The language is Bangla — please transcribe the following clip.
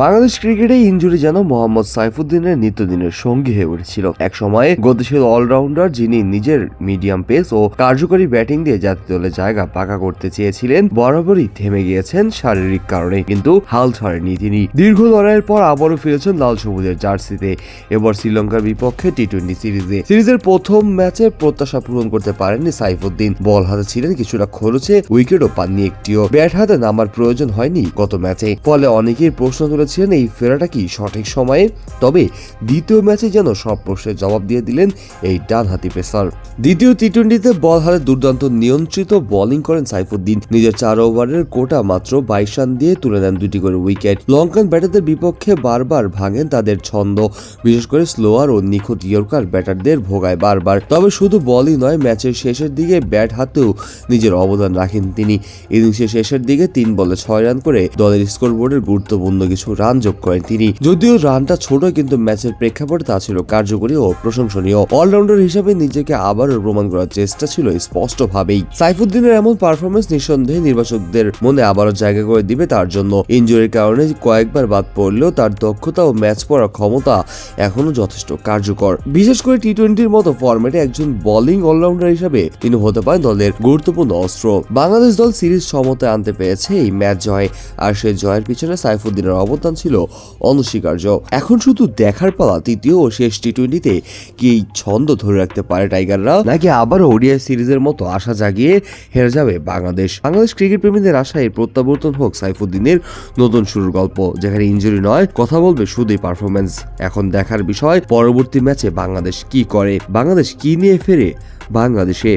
বাংলাদেশ ক্রিকেটে ইঞ্জুরি যেন মোহাম্মদ সাইফুদ্দিনের নিত্যদিনের সঙ্গী হয়ে উঠেছিল। এক সময়ে গতিশীল অলরাউন্ডার যিনি নিজের মিডিয়াম পেস ও কার্যকরী ব্যাটিং দিয়ে জাতীয় দলের জায়গা পাকা করতে চেয়েছিলেন, বরাবরই থেমে গিয়েছেন শারীরিক কারণে, কিন্তু হাল ছাড়েননি তিনি। দীর্ঘ লড়াইয়ের পর আবারও ফিরেছেন লাল সবুজের জার্সিতে। এবার শ্রীলঙ্কার বিপক্ষে টি টোয়েন্টি সিরিজে। সিরিজের প্রথম ম্যাচে প্রত্যাশা পূরণ করতে পারেননি সাইফুদ্দিন। বল হাতে ছিলেন কিছুটা খরচে, উইকেটও পাননি একটিও। ব্যাট হাতে নামার প্রয়োজন হয়নি গত ম্যাচে। ফলে অনেকেই প্রশ্ন তুলেছিলেন এই ফেরাটা কি সঠিক সময়ে? তবে দ্বিতীয় ম্যাচে যেন সব প্রশ্নের জবাব দিয়ে দিলেন এই ডানহাতি পেসার। দ্বিতীয় টি টোয়েন্টিতে বল হাতে দুর্দান্ত নিয়ন্ত্রিত বোলিং করেন সাইফুদ্দিন। নিজের চার ওভারের কোটা মাত্র বাইশ রান দিয়ে তুলে নেন দুটি করে উইকেট। লঙ্কান ব্যাটারদের বিপক্ষে বারবার ভাঙেন তাদের ছন্দ। বিশেষ করে স্লোয়ার ও নিখুঁত ইয়র্কার ব্যাটারদের ভোগায় বারবার। তবে শুধু বলই নয়, ম্যাচের শেষের দিকে ব্যাট হাতেও নিজের অবদান রাখেন তিনি। ইনিংসের শেষের দিকে তিন বলে ছয় রান করে দলের স্কোরবোর্ডের গুরুত্বপূর্ণ কিছু রান যোগ করেন তিনি। যদিও রানটা ছোট, কিন্তু ম্যাচের প্রেক্ষাপটে তা ছিল কার্যকরী ও প্রশংসনীয়। অলরাউন্ডার হিসেবে নিজেকে আবারও প্রমাণ করার চেষ্টা ছিল স্পষ্টভাবেই। সাইফুদ্দিনের এমন পারফরমেন্স নিঃসন্দেহে নির্বাচকদের মনে আবারও জায়গা করে দিবে তার জন্য। ইনজুরির কারণে কয়েকবার বাদ পড়লেও তার দক্ষতা ও ম্যাচ পড়ার ক্ষমতা এখনও যথেষ্ট কার্যকর। বিশেষ করে টি টোয়েন্টির মতো ফরম্যাটে একজন বোলিং অলরাউন্ডার হিসেবে তিনি হতে পারেন দলের গুরুত্বপূর্ণ অস্ত্র। বাংলাদেশ দল সিরিজ সমতায় আনতে পেরেছে, এই ম্যাচ জয়। আর সে জয়ের পিছনে সাইফুদ্দিনের অবদান ছিল অনস্বীকার্য। এখন শুধু দেখার পালা তৃতীয় ও শেষ টি টোয়েন্টিতে কি এই ছন্দ ধরে রাখতে পারে টাইগাররা? নাকি আবারও ওডিআই সিরিজের মতো আশা জাগিয়ে হেরে যাবে বাংলাদেশ? বাংলাদেশ ক্রিকেট প্রেমীদের আশায় প্রত্যাবর্তন হোক সাইফুদ্দিনের নতুন শুরুর গল্প। যেখানে ইঞ্জুরি নয়, কথা বলবে শুধুই পারফরমেন্স এখন দেখার বিষয়, পরবর্তী ম্যাচে বাংলাদেশ কি করে? বাংলাদেশ কি নিয়ে ফেরে বাংলাদেশে?